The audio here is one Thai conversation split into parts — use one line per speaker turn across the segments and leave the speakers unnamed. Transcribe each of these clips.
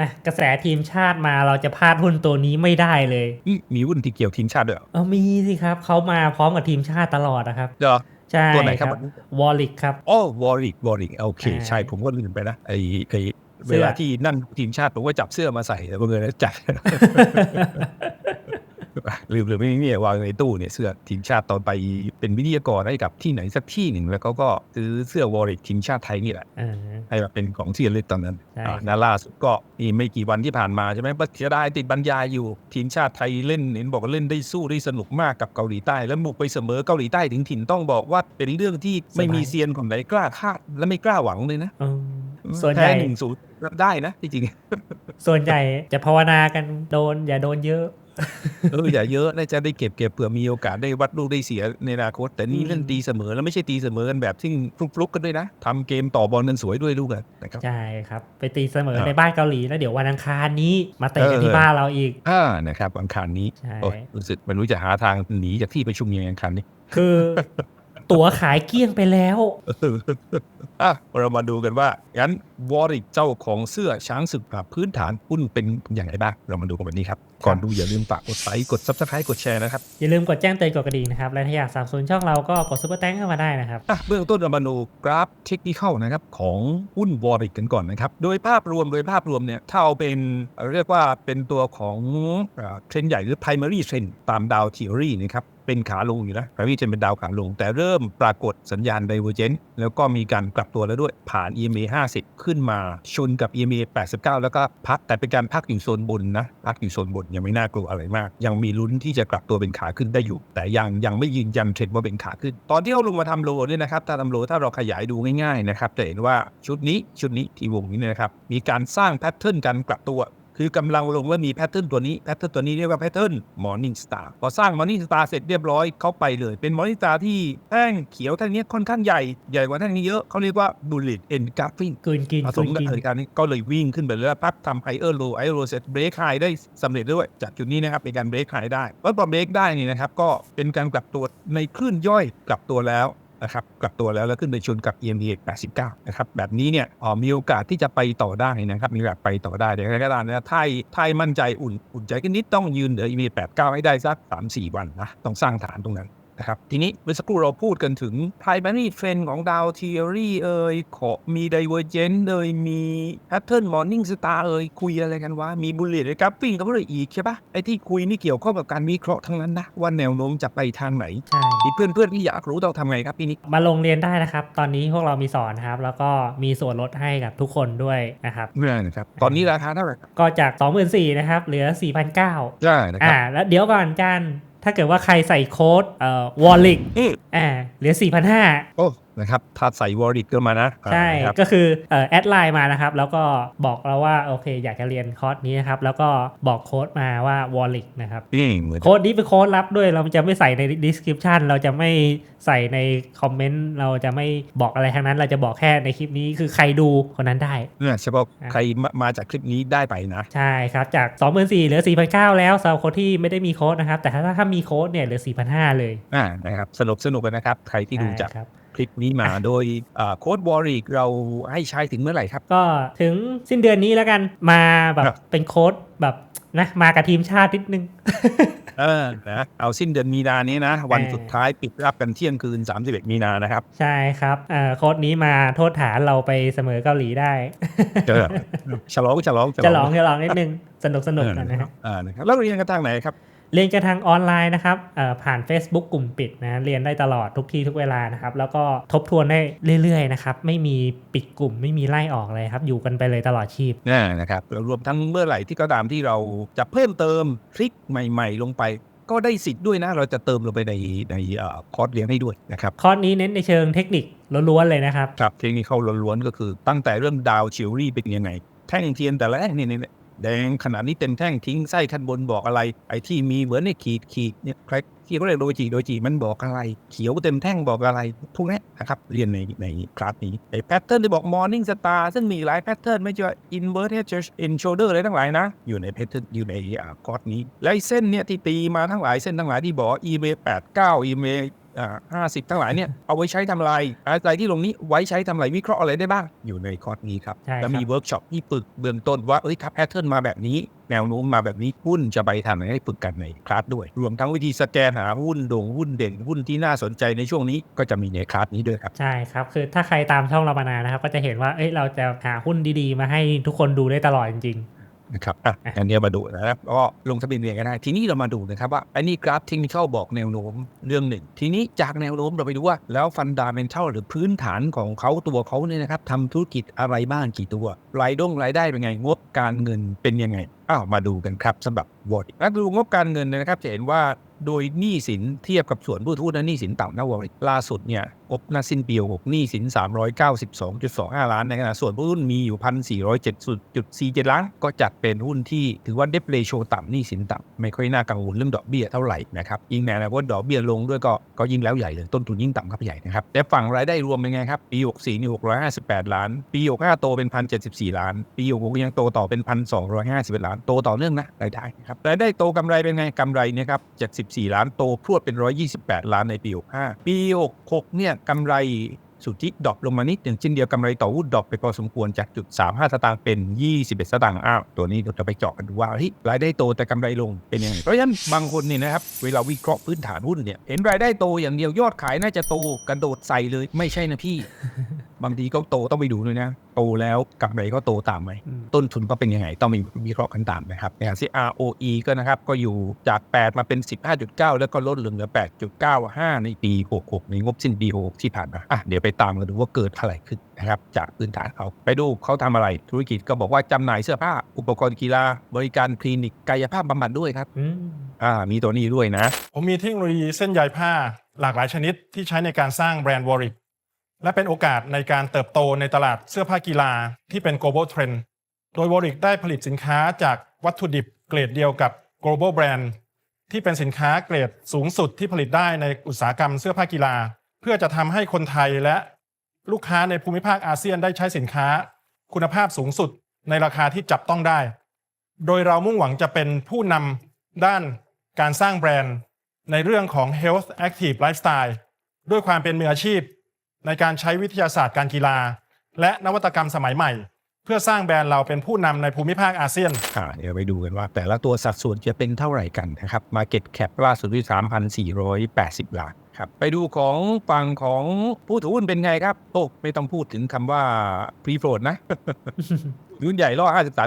นะกระแสทีมชาติมาเราจะพลาดหุ้นตัวนี้ไม่ได้เลย
นี่มีหุ้นที่เกี่ยวทีมชาติด้วยเหรอ
เออมีสิครับเขามาพร้อมกับทีมชาติตลอดนะครับ
เหรอ
ใช่
ตัวไหนครับ
วอลลิกครับ
อ๋อวอริกวอริกโอเค
อ่า
ใช่ผมก็ลืมไปนะไอ้ไอ้
เสื้
เว
อ
ลาที่นั่นทีมชาติผมก็จับเสื้อมาใส่แล้วก็เงินจ่าย ลืมเลยไม่มีวางในตู้เนี่ยเสื้อทีมชาติตอนไปเป็นวิทยากรให้กับที่ไหนสักที่หนึ่งแล้วเขาก็ซื้อเสื้อวอริกทีมชาติไทยนี่แหละ
เออ
ให้แบบเป็นของที่ระลึกตอนนั้น
ใช่
อ่านาล่าสุดก็นี่ไม่กี่วันที่ผ่านมาใช่ไหมบัเสียดายติดบรรยายอยู่ ทีมชาติไทยเล่นเห็นบอกว่าเล่นได้สู้ได้สนุกมากกับเกาหลีใต้แล้วบุกไปเสมอเกาหลีใต้ถึงถิ่นต้องบอกว่าเป็นเรื่องที่ไม่มีเซียนคนไหนกล้าคาดและไม่กล้าหวังเลยนะ
เออส่วนให
แพ้
ญ่
หนึ่งศูนย์รับได้นะที่จริง
ส่วนใหญ่จะภาวนากันโดนอย่าโดนเยอะ
เอออย่าเยอะน่าจะได้เก็บเก็บเผื่อมีโอกาสได้วัดลูกได้เสียในอนาคต แต่นี่
อืม
เล่นตีเสมอแล้วไม่ใช่ตีเสมอกันแบบที่ฟลุกๆกันด้วยนะทำเกมต่อบอลกันสวยด้วยลูกอะนะครับ
ใช่ครับ ไปตีเสมอ
ครับ
ในบ้านเกาหลีแล้วเดี๋ยววันอังคารนี้มาเตะกัน
เออ
ที่บ้านเราอีก
อ่านะครับอังคารนี้
ใช่
โอ้ยรู้สึกไม่รู้จะหาทางหนีจากที่ประชุมยังไงอังคารนี้
คือ ตั๋วขายเกลี้ยงไปแล้ว
อะเรามาดูกันว่างั้นวอริกเจ้าของเสื้อช้างศึกแบบพื้นฐานหุ้นเป็นอย่างไรบ้างเรามาดูกันแบบนี้ครับ ก่อนดูอย่าลืมฝากกดไลค์กด subscribe กดแชร์นะครับ
อย่าลืมกดแจ้งเตือนกดกระดิ่งนะครับ และถ้าอยากสนับสนุนช่องเราก็กดซุปเปอร์แตงเข้ามาได้นะครับ
อะเบื้องต้นเรามาดูกราฟเทคนิคนะครับของหุ้นวอริกกันก่อนนะครับ โดยภาพรวมโดยภาพรวมเนี่ยถ้าเอาเป็นเอ่อเรียกว่าเป็นตัวของเอ่อเทรนด์ใหญ่หรือ primary trend ตามดาวทีโอรีนะครับ เป็นขาลงอยู่นะ primary trend เป็นดาวขาลง แต่เริ่มปรากฏสัญญาณ divergence แล้วก็มีการกลับตัวแล้วด้วยผ่าน EMA 50 ขึ้นมาชนกับ EMA 89 แล้วก็พักแต่เป็นการพักอยู่โซนบนนะพักอยู่โซนบนยังไม่น่ากลัวอะไรมาก ยังมีลุ้นที่จะกลับตัวเป็นขาขึ้นได้อยู่ แต่ยังยังไม่ยืนยันเทรนด์ว่าเป็นขาขึ้น ตอนที่เขาลงมาทำโลเนี่ยนะครับถ้าทำโลถ้าเราขยายดูง่ายๆนะครับจะเห็นว่าชุดนี้ชุดนี้ที่วงนี้นะครับมีการสร้างแพทเทิร์นการกลับตัว คือกำลังลงว่ามีแพทเทิร์นตัวนี้แพทเทิร์นตัวนี้เรียกว่าแพทเทิร์น Morning Star พอสร้าง Morning Star เสร็จเรียบร้อยเขาไปเลย เป็น Morning Star ที่แท่งเขียวแท่งนี้ค่อนข้างใหญ่ ใหญ่กว่าแท่งนี้เยอะเขาเรียกว่า Bullet Engulfing
กลืนกิน
ผ
ก
ส
ลื
ม
น
กับ
กิน
เหตุการณ์นี้ก็เลยวิ่งขึ้นไปเลยแล้วพักทำไฮเออร์โลไอโรเซตเบรกไฮได้สำเร็จด้วย จากจุดนี้นะครับเป็นการเบรกไฮได้แล้วพอเบรกได้นี่นะครับก็เป็นการกลับตัวในคลื่นย่อยกลับตัวแล้ว นะครับกลับตัวแล้วแล้วขึ้นไปชนกับ EMA 89 นะครับแบบนี้เนี่ยอ๋อมีโอกาสที่จะไปต่อได้นะครับมีแบบไปต่อได้แต่ก็ตามนะถ้าถ้ามั่นใจอุ่นอุ่นใจกันนิดต้องยืนเหนือ EMA 89 ให้ได้สัก 3-4 วันนะต้องสร้างฐานตรงนั้น นะครับทีนี้เมื่อสักครู่เราพูดกันถึง primary trend ของดาว theory เอ่ยขอมี divergence เอ่ยมี pattern morning star เอ่ยคุยอะไรกันวะมี bullet กับ graphing ก็เลยอีกใช่ปะไอ้ที่คุยนี่เกี่ยวข้องกับการวิเคราะห์ทั้งนั้นนะ ว่าแนวโน้มจะไปทางไหน
ใช่
มีเพื่อนๆที่อยากรู้เราทำไงครับพี่นิก
มาลงเรียนได้นะครับ ตอนนี้พวกเรามีสอนนะครับ แล้วก็มีส่วนลดให้กับทุกคนด้วยนะครับ
เมื่อนะครับตอนนี้ราคาเท่าไหร่ครับ
ก็จาก 24,000นะครับเหลือ 4,900
ใช่นะครั
อ่า
บ
แล้วเดี๋ยวก่อนจัน ถ้าเกิดว่าใครใส่โค้ดเอ่อวอลลิก
อืม
อ่าเหลือ 4,500
โอ้นะครับ ถ้าใส่ wallet ก็มานะ
ใช่
อ่านะครับ
ก็คือเอ่อแอดไลน์มานะครับ แล้วก็บอกเราว่า โอเค อยากจะเรียนคอร์สนี้นะครับ แล้วก็บอกโค้ดมาว่า w a l l e t นะครับ
นี่เหมือน
โค้ดนี้เป็นโค้ดลับด้วย เราจะไม่ใส่ใน description เราจะไม่ใส่ในคอมเมนต์ เราจะไม่บอกอะไรทั้งนั้น เราจะบอกแค่ในคลิปนี้คือใครดูคนนั้นได้
เนี่ยเฉพาะใครมามาจากคลิปนี้ได้ไปนะ
ใช่ครับ จาก 24,000เหลือ 4,900 แล้วสำหรับคนที่ไม่ได้มีโค้ดนะครับ แต่ถ้าถ้ามีโค้ดเนี่ยเหลือ 4,500 เลย
อ่า นะครับ สนุกสนุกกันนะครับ ใครที่ดูจาก
ใช่ ครับ
คลิปนี้มาโดยอ่าโค้ดวอริกเราให้ใช้ถึงเมื่อไหร่ครับ
ก็ถึงสิ้นเดือนนี้แล้วกันมาแบบ
ครับ
เป็นโค้ดแบบนะมากับทีมชาตินิดนึง
เออนะเอาสิ้นเดือนมีนานี้นะ วันสุดท้ายปิดรับกันเที่ยงคืน 31 มีนานะครับ
ใช่ครับเอ่อโค้ดนี้มาโทษฐานเราไปเสมอเกาหลีได้
เจอฉลองฉลอง
จะลองจะลองนิดนึง สนุกสนุก
เออ
กัน
นะ
นะ
ค
ค
รั
รั
บบอ่านะครับแล้วเรียนกันทางไหนครับ
เรียนกันทางออนไลน์นะครับเอ่อผ่าน Facebook กลุ่มปิดนะเรียนได้ตลอดทุกที่ทุกเวลานะครับแล้วก็ทบทวนได้เรื่อยๆนะครับไม่มีปิดกลุ่มไม่มีไล่ออกเลยครับอยู่กันไปเลยตลอดชีพ
เนี่ยนะครับรวมทั้งเมื่อไหร่ที่ก็ตามที่เราจะเพิ่มเติมทริคใหม่ ๆ ลงไปก็ได้สิทธิ์ด้วยนะ เราจะเติมลงไปในในเอ่อคอร์สเรียนให้ด้วยนะครับ
คอร์สนี้เน้นในเชิงเทคนิคล้วนๆเลยนะครับ
ครับเทคนิคเข้าล้วนๆก็คือตั้งแต่เรื่องดาวชิวรี่เป็นยังไง แท่งเทียนแต่ละแท่งนี่นี่นี่ แดงขนาดนี้เต็มแท่งทิ้งไส้ขั้นบนบอกอะไร ไอ้ที่มีเหมือนในขีดขีดเนี่ยใครที่เขาเรียกโดจิโดจิมันบอกอะไร เขียวเต็มแท่งบอกอะไรพวกนี้นะครับ เรียนในในคลาสนี้ไอ้แพทเทิร์นที่บอก morning star ซึ่งมีหลายแพทเทิร์นไม่ใช่ว่า invert head church in shoulder อะไรทั้งหลายนะ อยู่ในแพทเทิร์นอยู่ในอ่าคอร์สนี้ และเส้นเนี่ยที่ตีมาทั้งหลายเส้นทั้งหลายที่บอก EMA 89 EMA อ่า ห้าสิบทั้งหลายเนี่ยเอาไว้ใช้ทำอะไรอะไรที่ลงนี้ไว้ใช้ทำอะไรวิเคราะห์อะไรได้บ้าง อยู่ในคอร์สนี้ครับ
ใช่ครับ
แล้วมีเวิร์กช็อปที่ฝึกเบื้องต้นว่าเอ้ยครับแพทเทิร์นมาแบบนี้ แนวโน้มมาแบบนี้หุ้นจะไปทางไหนให้ฝึกกันในคลาสด้วย รวมทั้งวิธีสแกนหาหุ้นโด่งหุ้นเด่นหุ้นที่น่าสนใจในช่วงนี้ก็จะมีในคลาสนี้ด้วยครับ
ใช่ครับ คือถ้าใครตามช่องเรามานานนะครับ ก็จะเห็นว่าเอ้ยเราจะหาหุ้นดีๆ มาให้ทุกคนดูได้ตลอดจริง
นะครับอะอันเนี้ยมาดูนะครับก็ลงทะเบียนเรียนก็ได้ ทีนี้เรามาดูนะครับว่าอันนี้กราฟเทคนิคบอกแนวโน้มเรื่องหนึ่ง ทีนี้จากแนวโน้มเราไปดูว่าแล้วฟันดาเมนทัลหรือพื้นฐานของเขาตัวเขาเนี่ยนะครับทำธุรกิจอะไรบ้างกี่ตัวรายด้งรายได้เป็นไงงบการเงินเป็นยังไงอ้าวมาดูกันครับสำหรับวอร์ดนักดูงบการเงินนะครับจะเห็นว่าโดยหนี้สินเทียบกับส่วนผู้ถือหุ้นและหนี้สินต่ำนะวอร์ดล่าสุดเนี่ยง บหน้าสิ้นปี6หนี้สิน 392.25 ล้าน ในขณะส่วนผู้หุ้นมีอยู่ 1,470.47 ล้าน ก็จัดเป็นหุ้นที่ถือว่าเดฟเลโชต่ำหนี้สินต่ำไม่ค่อยน่ากังวลเรื่องดอกเบี้ยเท่าไหร่นะครับยิ่งในอนาคตดอกเบี้ยลงด้วยก็ก็ยิ่งแล้วใหญ่เลยต้นทุนยิ่งต่ำครับใหญ่นะครับแต่ฝั่งรายได้รวมเป็นไงครับปี 64นี่658 ล้าน ปี 65 โตเป็น 1,074 ล้าน ปี 66 ยังโตต่อเป็น 1,251 ล้าน โตต่อเนื่องนะรายได้นะครับรายได้โตกำไรเป็นไงกำไรเนี่ยครับ74 ล้านโตพรวดเป็น 128 ล้านในปี 65 ปี 66 เนี่ยกำไรสุทธิดรอปลงมานิดหนึ่งเช่นเดียวกำไรต่อหุ้นดรอปไปพอสมควรจากจุด 35 สตางค์เป็น 21 สตางค์อ้าวตัวนี้เราจะไปเจาะกันดูว่าเฮ้ยรายได้โตแต่กำไรลงเป็นยังไงเพราะฉะนั้นบางคนเนี่ยนะครับเวลาวิเคราะห์พื้นฐานหุ้นเนี่ยเห็นรายได้โตอย่างเดียวยอดขายน่าจะโตกระโดดใส่เลยไม่ใช่นะพี่ บางทีก็โตต้องไปดูด้วยนะ โตแล้วกำไรก็โตตามไหม
อืม
ต้นทุนก็เป็นยังไง ต้องมีวิเคราะห์กันตามนะครับอย่างที่ ROE ก็นะครับ ก็อยู่จาก 8 มาเป็น 15.9 แล้วก็ลดลงเหลือ 8.95 ในปี 66 ในงบสิ้นปี 66 ที่ผ่านมาอะเดี๋ยวไปตามกันดูว่าเกิดอะไรขึ้นนะครับ จากพื้นฐานเขาไปดูเขาทำอะไรธุรกิจก็บอกว่าจำหน่ายเสื้อผ้า อุปกรณ์กีฬา บริการคลินิกกายภาพบำบัดด้วยครับ
ๆอืม
อ่ามีตัวนี้ด้วยนะ
ผมมีเทคโนโลยีเส้นใยผ้าหลากหลายชนิดที่ใช้ในการสร้างแบรนด์วอริก และเป็นโอกาสในการเติบโตในตลาดเสื้อผ้ากีฬาที่เป็น global trend โดยวอริกได้ผลิตสินค้าจากวัตถุดิบเกรดเดียวกับ global brand ที่เป็นสินค้าเกรดสูงสุดที่ผลิตได้ในอุตสาหกรรมเสื้อผ้ากีฬา เพื่อจะทำให้คนไทยและลูกค้าในภูมิภาคอาเซียนได้ใช้สินค้า คุณภาพสูงสุดในราคาที่จับต้องได้ โดยเรามุ่งหวังจะเป็นผู้นำด้านการสร้างแบรนด์ ในเรื่องของ Health Active Lifestyle ด้วยความเป็นมืออาชีพ ในการใช้วิทยาศาสตร์การกีฬา และนวัตกรรมสมัยใหม่ เพื่อสร้างแบรนด์เราเป็นผู้นำในภูมิภาคอาเซียน
อ่าเดี๋ยวไปดูกันว่า แต่ละตัวสัดส่วนจะเป็นเท่าไหร่กันนะครับ Market Cap ล่าสุดที่ 3,480 ล้านครับ ไปดูของฝั่งของผู้ถือหุ้นเป็นไงครับ โอ้ไม่ต้องพูดถึงคำว่า Free Float นะ รุ่นใหญ่ล่อ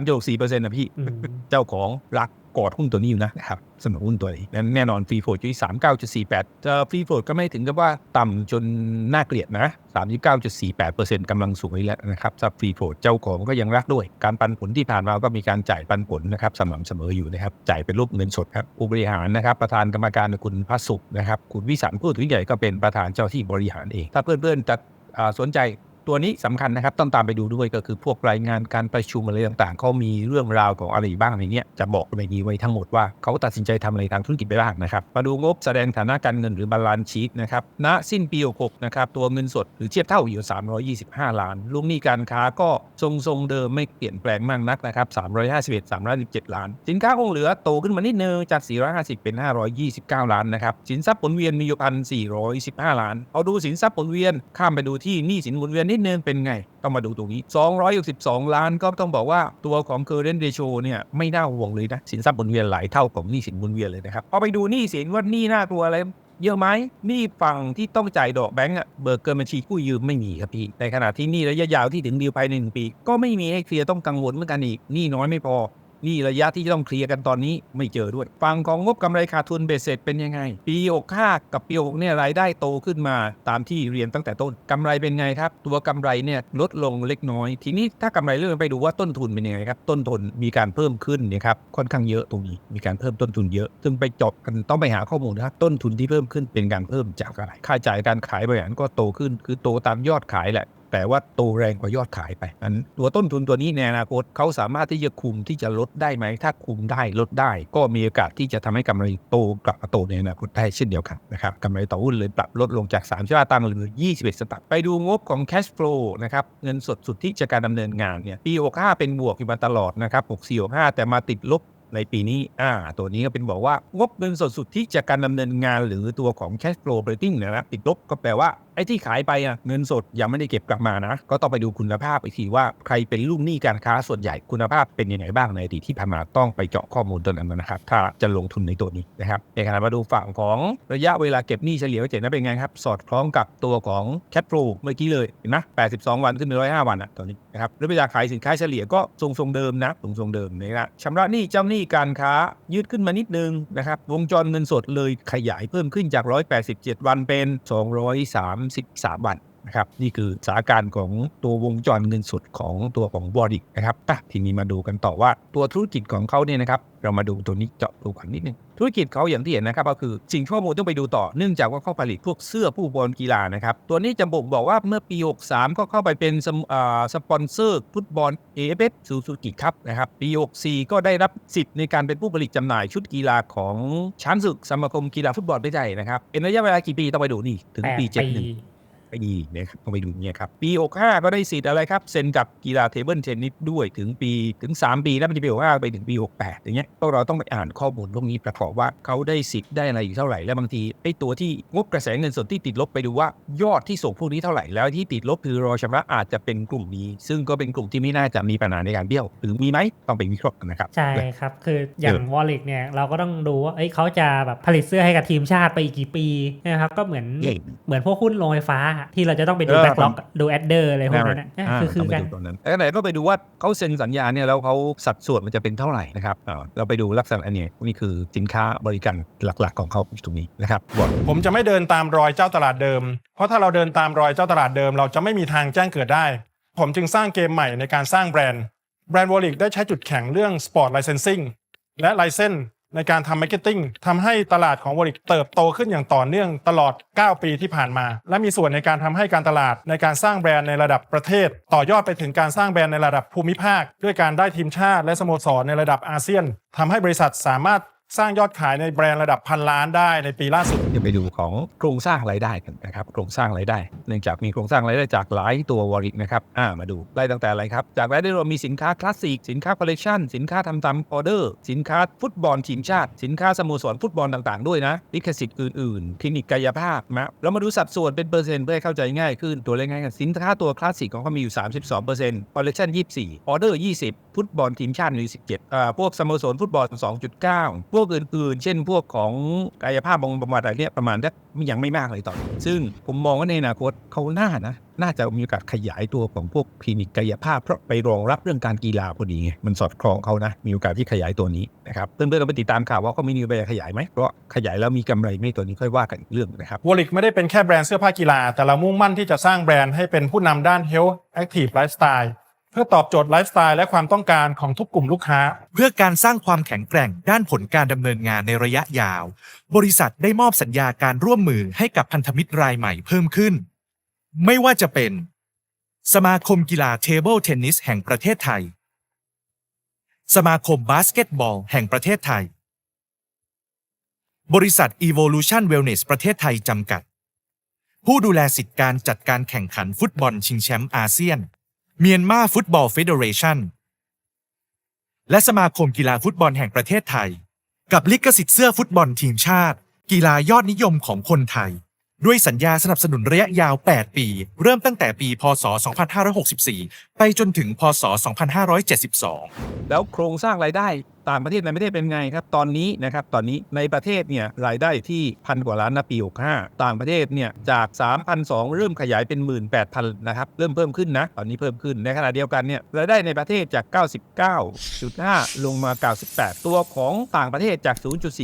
53.4%นะพี่
อืม
เจ้าของรัก กอดหุ้นตัวนี้อยู่นะครับสนุนหุ้นตัวนี้นั้นแน่นอนฟรีโฟลดอยู่ที่39.48จะฟรีโฟลดก็ไม่ถึงกับว่าต่ำจนน่าเกลียดนะ39.48%กำลังสูงอยู่แล้วนะครับสำหรับฟรีโฟลดเจ้าของก็ยังรักด้วย การปันผลที่ผ่านมาก็มีการจ่ายปันผลนะครับสม่ำเสมออยู่นะครับจ่ายเป็นรูปเงินสดครับผู้บริหารนะครับประธานกรรมการคุณพัสุขนะครับคุณวิสันต์ผู้ถือใหญ่ก็เป็นประธานเจ้าที่บริหารเอง ถ้าเพื่อนๆจะสนใจ ตัวนี้สำคัญนะครับต้องตามไปดูด้วยก็คือพวกรายงานการประชุมอะไรต่างๆเขามีเรื่องราวของอะไรบ้างในเนี้ยจะบอกในนี้ไว้ทั้งหมดว่าเขาตัดสินใจทำอะไรทางธุรกิจไปบ้างนะครับมาดูงบแสดงฐานะการเงินหรือบาลานซ์ชีตนะครับณสิ้นปี66นะครับตัวเงินสดหรือเทียบเท่าอยู่ 325 ล้านลูกหนี้การค้าก็ทรงๆเดิมไม่เปลี่ยนแปลงมากนักนะครับ351 317 ล้าน สินค้าคงเหลือโตขึ้นมานิดนึงจาก 450 เป็น 529 ล้านนะครับสินทรัพย์หมุนเวียนมีอยู่1,415 ล้านเอาดูสินทรัพย์หมุนเวียนข้ามไปดูที่หนี้สินหมุนเวียนนิดนึงเป็นไง ต้องมาดูตรงนี้ 262 ล้านก็ต้องบอกว่าตัวของ current ratio เนี่ยไม่น่าห่วงเลยนะ สินทรัพย์หมุนเวียนหลายเท่าของหนี้สินหมุนเวียนเลยนะครับพอไปดูหนี้สินว่าหนี้น่ากลัวอะไรเยอะไหมหนี้ฝั่งที่ต้องจ่ายดอกแบงก์อะเบิกเกินบัญชีกู้ยืมไม่มีครับพี่ ในขณะที่หนี้ระยะยาวที่ถึงดีลภายในหนึ่งปี ก็ไม่มีให้เคลียร์ต้องกังวลเหมือนกันอีกหนี้น้อยไม่พอ นี่ระยะที่ต้องเคลียร์กันตอนนี้ไม่เจอด้วยฝั่งของงบกำไรขาดทุนเบสเสร็จเป็นยังไง ปี65กับปี6เนี่ยรายได้โตขึ้นมาตามที่เรียนตั้งแต่ต้นกำไรเป็นไงครับ ตัวกำไรเนี่ยลดลงเล็กน้อย ทีนี้ถ้ากำไรเลื่อนไปดูว่าต้นทุนเป็นยังไงครับ ต้นทุนมีการเพิ่มขึ้นเนี่ยครับค่อนข้างเยอะตรงนี้ มีการเพิ่มต้นทุนเยอะซึ่งไปจบกันต้องไปหาข้อมูลนะครับต้นทุนที่เพิ่มขึ้นเป็นการเพิ่มจากอะไรค่าจ่ายการขายบริหารก็โตขึ้น คือโตตามยอดขายแหละ แต่ว่าโตแรงกว่ายอดขายไปอันตัวต้นทุนตัวนี้ในอนาคตเขาสามารถที่จะคุมที่จะลดได้ไหม ถ้าคุมได้ลดได้ ก็มีโอกาสที่จะทำให้กำไรโตกลับมาโตในอนาคตได้เช่นเดียวกันนะครับกำไรต่อหุ้นเลยปรับลดลงจาก3าตังค์หลือ 21 สตางค์ไปดูงบของ cash flow นะครับเงินสดสุดทธิจากการดำเนินงานเนี่ยปี 65 เป็นบวกอยู่มาตลอดนะครับ64 65แต่มาติดลบในปีนี้ อ่า ตัวนี้ก็เป็นบอกว่างบเงินสดสุดที่จากการดำเนินงานหรือตัวของ cash flow operating เนยนะติดลบก็แปลว่า ไอ้ที่ขายไปอะเงินสดยังไม่ได้เก็บกลับมานะ ก็ต้องไปดูคุณภาพอีกทีว่าใครเป็นลูกหนี้การค้าส่วนใหญ่คุณภาพเป็นยังไงบ้างในอดีตที่ผ่านมาต้องไปเจาะข้อมูลตัวนั้นนะครับ ถ้าจะลงทุนในตัวนี้นะครับในขณะมาดูฝั่งของระยะเวลาเก็บหนี้เฉลี่ยก็จะเห็นว่าเป็นไงครับ สอดคล้องกับตัวของ cash flow เมื่อกี้เลยเห็นไหม82 วันขึ้นไป105 วันอะตอนนี้นะครับแล้วเวลาขายสินค้าเฉลี่ยก็ทรงทรงเดิมนะทรงทรงเดิมนะครับชำระหนี้เจ้าหนี้การค้ายืดขึ้นมานิดนึงนะครับวงจรเงินสดเลยขยายเพิ่มขึ้นจาก 187 วันเป็นำสิบสามวัน นะครับนี่คือสถานการณ์ของตัววงจรเงินสดของตัวของบริกนะครับอะทีนี้มาดูกันต่อว่าตัวธุรกิจของเขาเนี่ยนะครับเรามาดูตัวนี้เจาะดูกันนิดนึงธุรกิจเขาอย่างที่เห็นนะครับก็คือสิ่งข้อมูลต้องไปดูต่อเนื่องจากว่าเขาผลิตพวกเสื้อผู้บอลกีฬานะครับตัวนี้จะบอกบอกว่าเมื่อปี 63 ก็เข้าไปเป็นสมอ่าสปอนเซอร์ฟุตบอล AFF ซูซูกิครับนะครับปี 64 ก็ได้รับสิทธิ์ในการเป็นผู้ผลิตจำหน่ายชุดกีฬาของช้างศึกสมาคมกีฬาฟุตบอลไม่ใช่นะครับเป็นระยะเวลากี่ปีต้องไปดูนี่ถึง
แปด
ปี
ปี
71 ปีนะครับต้องไปดูเนี่ยครับ ปี 65 ก็ได้สิทธิ์อะไรครับ เซ็นกับกีฬาเทเบิลเทนนิสด้วยถึงปีถึง 3 ปี แล้วมันจะปี 65 ไปถึงปี 68 อย่างเงี้ยพวกเราต้องไปอ่านข้อมูลพวกนี้ประกอบว่าเขาได้สิทธิ์ได้อะไรอยู่เท่าไหร่ แล้วบางทีไอ้ตัวที่งบกระแสเงินสดที่ติดลบไปดูว่ายอดที่ส่งพวกนี้เท่าไหร่แล้วที่ติดลบคือรอชำระอาจจะเป็นกลุ่มนี้ ซึ่งก็เป็นกลุ่มที่ไม่น่าจะมีปัญหาในการเบี้ยวหรือมีไหมต้องไปวิเคราะห์กันนะครับ
ใช่ครับคืออย่าง
เออ
วอลลิกเนี่ยเราก็ต้องดูว่าเอ้ยเขาจะแบบผลิตเสื้อให้กับทีมชาติไปอีกกี่ปีนะครับก็เหมือน
เย่
เหมือนพวกหุ้นโรงไฟฟ้าที่เราจะต้องไปดู
เออ
แบ็กล็อกดูแอดเดอร์อะไรพวกนั้นนะ
อ่า
คือคือ
ต้องไป
กัน
ดูตรงนั้นแล้วไหนก็ไปดูว่าเขาเซ็นสัญญาเนี่ยแล้วเขาสัดส่วนมันจะเป็นเท่าไหร่นะครับอ่าเราไปดูลักษณะอันนี้นี่คือสินค้าบริการหลักๆของเขาอยู่ตรงนี้นะครับบอก
ผมจะไม่เดินตามรอยเจ้าตลาดเดิม เพราะถ้าเราเดินตามรอยเจ้าตลาดเดิม เราจะไม่มีทางแจ้งเกิดได้ ผมจึงสร้างเกมใหม่ในการสร้างแบรนด์แบรนด์วอลลิกได้ใช้จุดแข็งเรื่อง Sport Licensing และ License ในการทำมาร์เก็ตติ้งทำให้ตลาดของวอริกเติบโตขึ้นอย่างต่อเนื่องตลอด 9 ปีที่ผ่านมา และมีส่วนในการทำให้การตลาดในการสร้างแบรนด์ในระดับประเทศ ต่อยอดไปถึงการสร้างแบรนด์ในระดับภูมิภาค ด้วยการได้ทีมชาติและสโมสรในระดับอาเซียนทำให้บริษัทสามารถ สร้างยอดขายในแบรนด์ระดับพันล้านได้ในปีล่าสุด
จะไปดูของโครงสร้างรายได้กันนะครับโครงสร้างรายได้ เนื่องจากมีโครงสร้างรายได้จากหลายตัววอริกนะครับอ่ามาดูไล่ตั้งแต่อะไรครับ จากรายได้รวมมีสินค้าคลาสสิกสินค้าคอลเลกชันสินค้าทำตามออเดอร์ สินค้าฟุตบอลทีมชาติ สินค้าสโมสรฟุตบอลต่างๆด้วยนะลิขสิทธิ์อื่นๆ คลินิกกายภาพนะเรามาดูสัดส่วนเป็นเปอร์เซ็นต์เพื่อให้เข้าใจง่ายขึ้นตัวเลขง่ายๆสินค้าตัวคลาสสิกของเขามีอยู่ 32%คอลเลกชัน24ออเดอร์ 20 ฟุตบอลทีมชาติมี17อ่าพวกสโมสรฟุตบอล 2.9พวกอื่นๆ เช่นพวกของกายภาพบำบัดอะไรเนี่ยประมาณสักยังไม่มากเลยตอนนี้ซึ่งผมมองว่าในอนาคตเขาน่านะน่าจะมีโอกาสขยายตัวของพวกคลินิกกายภาพเพราะไปรองรับเรื่องการกีฬาพอดีไงมันสอดคล้องเขานะ มีโอกาสที่ขยายตัวนี้นะครับเพื่อนๆเราไปติดตามข่าวว่าเขามีนโยบายขยายไหมเพราะขยายแล้วมีกำไรไหม่ตัวนี้ค่อยว่ากันเรื่องนะครับ
วอลิกไม่ได้เป็นแค่แบรนด์เสื้อผ้ากีฬา แต่เรามุ่งมั่นที่จะสร้างแบรนด์ให้เป็นผู้นำด้าน Health Active Lifestyle เพื่อตอบโจทย์ไลฟ์สไตล์และความต้องการของทุกกลุ่มลูกค้า
เพื่อการสร้างความแข็งแกร่งด้านผลการดำเนินงานในระยะยาว บริษัทได้มอบสัญญาการร่วมมือให้กับพันธมิตรรายใหม่เพิ่มขึ้น ไม่ว่าจะเป็น สมาคมกีฬาเทเบิลเทนนิสแห่งประเทศไทย สมาคมบาสเกตบอลแห่งประเทศไทย บริษัท Evolution Wellness ประเทศไทยจำกัด ผู้ดูแลสิทธิการจัดการแข่งขันฟุตบอลชิงแชมป์อาเซียน เมียนมาฟุตบอลเฟเดเรชันและสมาคมกีฬาฟุตบอลแห่งประเทศไทย กับลิขสิทธิ์เสื้อฟุตบอลทีมชาติ กีฬายอดนิยมของคนไทย ด้วยสัญญาสนับสนุนระยะยาว 8 ปี เริ่มตั้งแต่ปี พศ 2564 ไปจนถึง พศ 2572
แล้วโครงสร้างรายได้ ต่างประเทศในประเทศเป็นไงครับตอนนี้นะครับตอนนี้ในประเทศเนี่ยรายได้ที่พันกว่าล้านนะปี65ต่างประเทศเนี่ยจาก 3,200 เริ่มขยายเป็น 18,000นะครับเริ่มเพิ่มขึ้นนะตอนนี้เพิ่มขึ้นในขณะเดียวกันเนี่ยรายได้ในประเทศจาก 99.5 ลงมา 98 ตัวของต่างประเทศจาก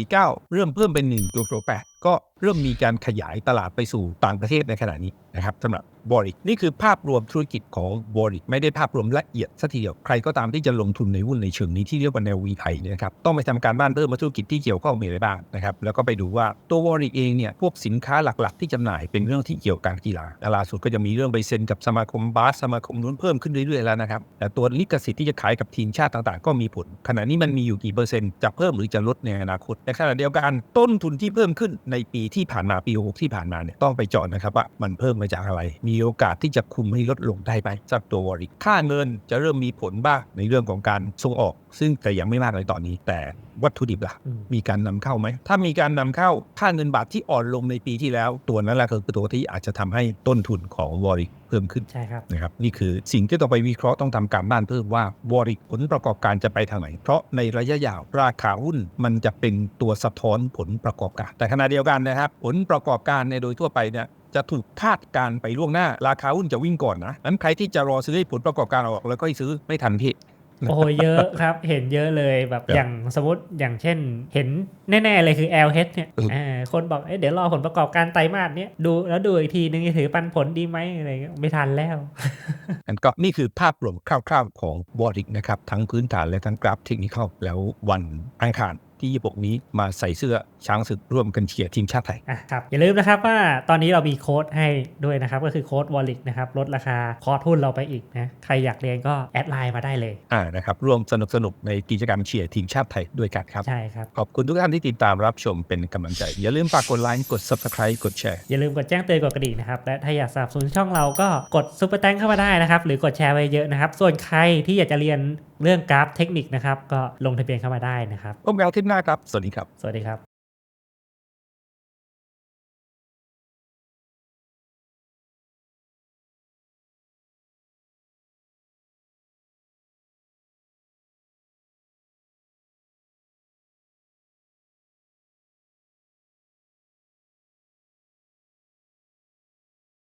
0.49 เริ่มเพิ่มเป็น 1.8 ก็เริ่มมีการขยายตลาดไปสู่ต่างประเทศในขณะนี้นะครับสำหรับบริกนี่คือภาพรวมธุรกิจของบริกไม่ได้ภาพรวมละเอียดสัทีเดียวใครก็ตามที่จะลงทุนในหุ้นในเชิงนี้ที่เรียกว่าแนววีไทยนะครับต้องไปทำการบ้านเพิ่มมาธุรกิจที่เกี่ยวข้องมีอะไรบ้างนะครับแล้วก็ไปดูว่าตัวบริกเองเนี่ยพวกสินค้าหลักๆ ที่จำหน่ายเป็นเรื่องที่เกี่ยวกับกีฬาล่าสุดก็จะมีเรื่องไปเซ็นกับสมาคมบาสสมาคมนู้นเพิ่มขึ้นเรื่อยๆแล้วนะครับแต่ตัวลิขสิทธิ์ที่จะขายกับทีมชาติต่างๆ ก็มีผล ขณะนี้มันมีอยู่กี่เปอร์เซ็นต์จะเพิ่มหรือจะลดในอนาคตในขณะเดียวกันต้นทุนที่เพิ่มขึ้นในปีที่ผ่านมาปี6ที่ผ่านมาเนี่ยต้องไปเจาะนะครับว่ามันเพิ่มมาจากอะไร มีโอกาสที่จะคุมให้ลดลงได้ไหมจากตัววอริกค่าเงินจะเริ่มมีผลบ้างในเรื่องของการส่งออก ซึ่งแต่ยังไม่มากในตอนนี้แต่วัตถุดิบล่ะ
อืม
มีการนำเข้าไหม ถ้ามีการนำเข้าค่าเงินบาทที่อ่อนลงในปีที่แล้ว ตัวนั้นแหละคือตัวที่อาจจะทำให้ต้นทุนของวอริกเพิ่มขึ้น
ใช่ครับ
นะครับนี่คือสิ่งที่ต้องไปวิเคราะห์ต้องทำการบ้านเพิ่มว่าวอริกผลประกอบการจะไปทางไหน เพราะในระยะยาวราคาหุ้นมันจะเป็นตัวสะท้อนผลประกอบการ แต่ขณะเดียวกันนะครับ ผลประกอบการในยโดยทั่วไปเนี่ยจะถูกคาดการณ์ไปล่วงหน้า ราคาหุ้นจะวิ่งก่อนนะนั้นใครที่จะรอซื้อให้ผลประกอบการออกแล้วก็ซื้อไม่ทันพี่
โอ้โหเยอะครับ เห็นเยอะเลยแบบ
ครับ
อย่างสมมติอย่างเช่น เห็นแน่ๆเลยคือ LH เนี่ย
เออ
อ่าคนบอกเอ๊ะเดี๋ยวรอผลประกอบการไตรมาสเนี้ยดูแล้วดูอีกทีนึงจะถือปันผลดีไหมอะไรเงี้ยไม่ทันแล้ว
อันก็นี่คือภาพรวมคร่าวๆของวอริกนะครับ ทั้งพื้นฐานและทั้งกราฟเทคนิคแล้ววันอังคาร ที่ยี่ปกนี้มาใส่เสื้อช้างศึกร่วมกันเชียร์ทีมชาติไทย
อะครับอย่าลืมนะครับว่าตอนนี้เรามีโค้ดให้ด้วยนะครับ ก็คือโค้ดวอลลิกนะครับลดราคาคอร์สหุ้นเราไปอีกนะใครอยากเรียนก็แอดไลน์มาได้เลย
อ่านะครับร่วมสนุกสนุกๆในกิจกรรมเชียร์ทีมชาติไทยด้วยกันครับ
ใช่ครับ
ขอบคุณทุกท่านที่ติดตามรับชมเป็นกำลังใจ อย่าลืมฝากกดไลค์กด subscribe กดแชร์
อย่าลืมกดแจ้งเตือนกดกระดิ่งนะครับและถ้าอยากสนับสนุนช่องเราก็กดซุปเปอร์แตงเข้ามาได้นะครับหรือกดแชร์ไว้เยอะนะครับส่วนใครที่อยากจะเรียน เรื่องกราฟเทคนิคนะครับ ก็ลงทะเบียนเข้ามาได้นะครับ
พบกันอาทิตย์หน้าครับ สวัสดีครับ
สวัสดีครับ